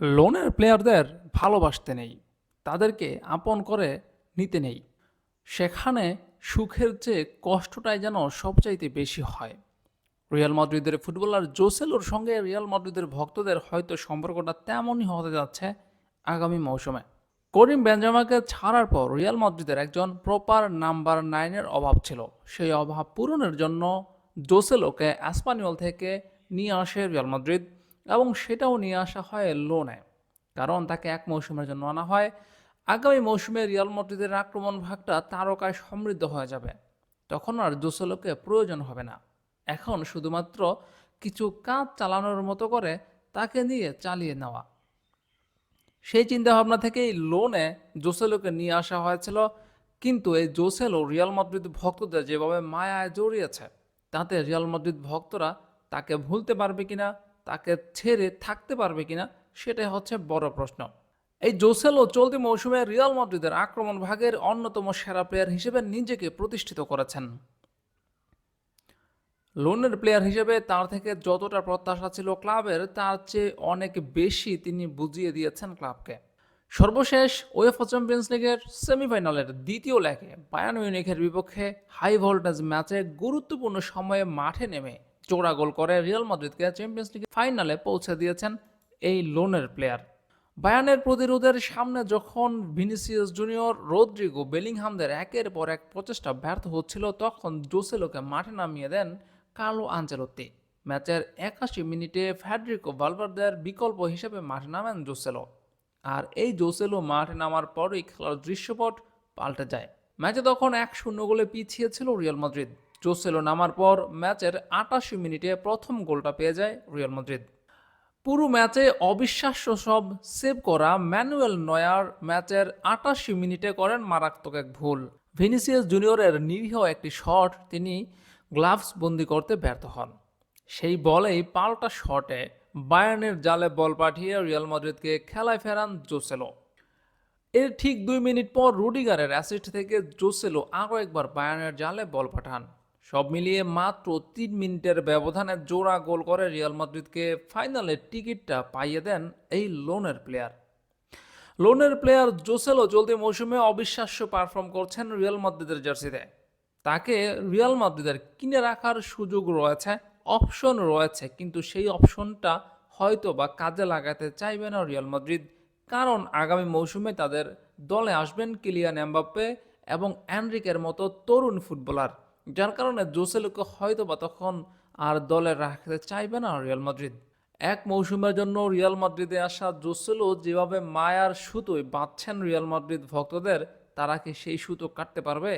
লোনের প্লেয়ারদের ভালোবাসতে নেই, তাদেরকে আপন করে নিতে নেই। সেখানে সুখের চেয়ে কষ্টটাই যেন সবচাইতে বেশি হয়। রিয়াল মাদ্রিদের ফুটবলার জোসেলোর সঙ্গে রিয়াল মাদ্রিদের ভক্তদের হয়তো সম্পর্কটা তেমনই হতে যাচ্ছে আগামী মৌসুমে। করিম বেঞ্জামাকে ছাড়ার পর রিয়াল মাদ্রিদের একজন প্রপার নাম্বার নাইনের অভাব ছিল। সেই অভাব পূরণের জন্য জোসেলোকে অ্যাসপানিওল থেকে নিয়ে আসে রিয়াল মাদ্রিদ। এবং সেটাও নিয়ে আসা হয় লোনে। কারণ তাকে এক মৌসুমের জন্য আনা হয়। আগামী মৌসুমে রিয়াল মাদ্রিদের আক্রমণ ভাগটা তারকায় সমৃদ্ধ হয়ে যাবে। তখন আর জোসেলোকে প্রয়োজন হবে না। এখন শুধুমাত্র কিছু কাজ চালানোর মতো করে তাকে নিয়ে চালিয়ে নেওয়া। সেই চিন্তাভাবনা থেকেই লোনে জোসেলোকে নিয়ে আসা হয়েছিল। কিন্তু এই জোসেলো রিয়াল মাদ্রিদ ভক্তদের যেভাবে মায়ায় জড়িয়েছে, তাতে রিয়াল মাদ্রিদ ভক্তরা তাকে ভুলতে পারবে কিনা তাকে ছেড়ে থাকতে পারবে কিনা সেটাই হচ্ছে বড় প্রশ্ন। এই জোসেলো চলতি মৌসুমে রিয়াল মাদ্রিদের আক্রমণ ভাগের অন্যতম সেরা প্লেয়ার হিসেবে নিজেকে প্রতিষ্ঠিত করেছেন। লোনের প্লেয়ার হিসেবে তার থেকে যতটা প্রত্যাশা ছিল ক্লাবের, তার চেয়ে অনেক বেশি তিনি বুঝিয়ে দিয়েছেন ক্লাবকে। সর্বশেষ ওয়েফা চ্যাম্পিয়ন্স লিগের সেমিফাইনালের দ্বিতীয় লেগে বায়ান মিউনিখের বিপক্ষে হাই ভোল্টেজ ম্যাচে গুরুত্বপূর্ণ সময়ে মাঠে নেমে জোড়া গোল করে রিয়াল মাদ্রিদকে চ্যাম্পিয়ন্স লিগের ফাইনালে পৌঁছে দিয়েছেন এই লোনের প্লেয়ার বায়ানের প্রতিরোধের সামনে যখন ভিনিসিয়াস জুনিয়র রোদ্রিগো বেলিংহামদের একের পর এক প্রচেষ্টা ব্যর্থ হচ্ছিল, তখন জোসেলোকে মাঠে নামিয়ে দেন কালো আঞ্চেলত্তি। ম্যাচের একাশি মিনিটে ফ্যাডরিকো ভালভার্দের বিকল্প হিসেবে মাঠে নামেন জোসেলো। আর এই জোসেলো মাঠে নামার পরই খেলার দৃশ্যপট পাল্টে যায়। ম্যাচে তখন এক শূন্য গোলে পিছিয়ে ছিল রিয়াল মাদ্রিদ। জোসেলো নামার পর ম্যাচের আটাশি মিনিটে প্রথম গোলটা পেয়ে যায় রিয়াল মাদ্রিদ। পুরো ম্যাচে অবিশ্বাস্য সব সেভ করা ম্যানুয়েল নয়ার ম্যাচের আটাশি মিনিটে করেন মারাত্মক এক ভুল। ভিনিসিয়াস জুনিয়রের নিরীহ একটি শট তিনি গ্লাভস বন্দি করতে ব্যর্থ হন। সেই বলেই পাল্টা শটে বায়ার্নের জালে বল পাঠিয়ে রিয়াল মাদ্রিদকে খেলায় ফেরান জোসেলো। এর ঠিক দুই মিনিট পর রুডিগারের অ্যাসিস্ট থেকে জোসেলো আরও একবার বায়ার্নের জালে বল পাঠান। সব মিলিয়ে মাত্র তিন মিনিটের ব্যবধানে জোড়া গোল করে রিয়াল মাদ্রিদকে ফাইনালের টিকিটটা পাইয়ে দেন এই লোনের প্লেয়ার। লোনের প্লেয়ার জোসেলো চলতি মৌসুমে অবিশ্বাস্য পারফর্ম করছেন রিয়াল মাদ্রিদের জার্সিতে। তাকে রিয়াল মাদ্রিদের কিনে রাখার সুযোগ রয়েছে, অপশন রয়েছে, কিন্তু সেই অপশনটা হয়তো বা কাজে লাগাতে চাইবে না রিয়াল মাদ্রিদ, কারণ আগামী মৌসুমে তাদের দলে আসবেন কিলিয়ান এমবাপ্পে এবং অ্যানরিকের মতো তরুণ ফুটবলার। যার কারণে জোসেলোকে হয়তো বা তখন আর দলে রাখতে চাইবে না রিয়াল মাদ্রিদ। এক মৌসুমের জন্য রিয়াল মাদ্রিদে আসা জোসেলো যেভাবে মায়ার সুতোয় বাঁধছেন রিয়াল মাদ্রিদ ভক্তদের, তারা কি সেই সুতো কাটতে পারবে?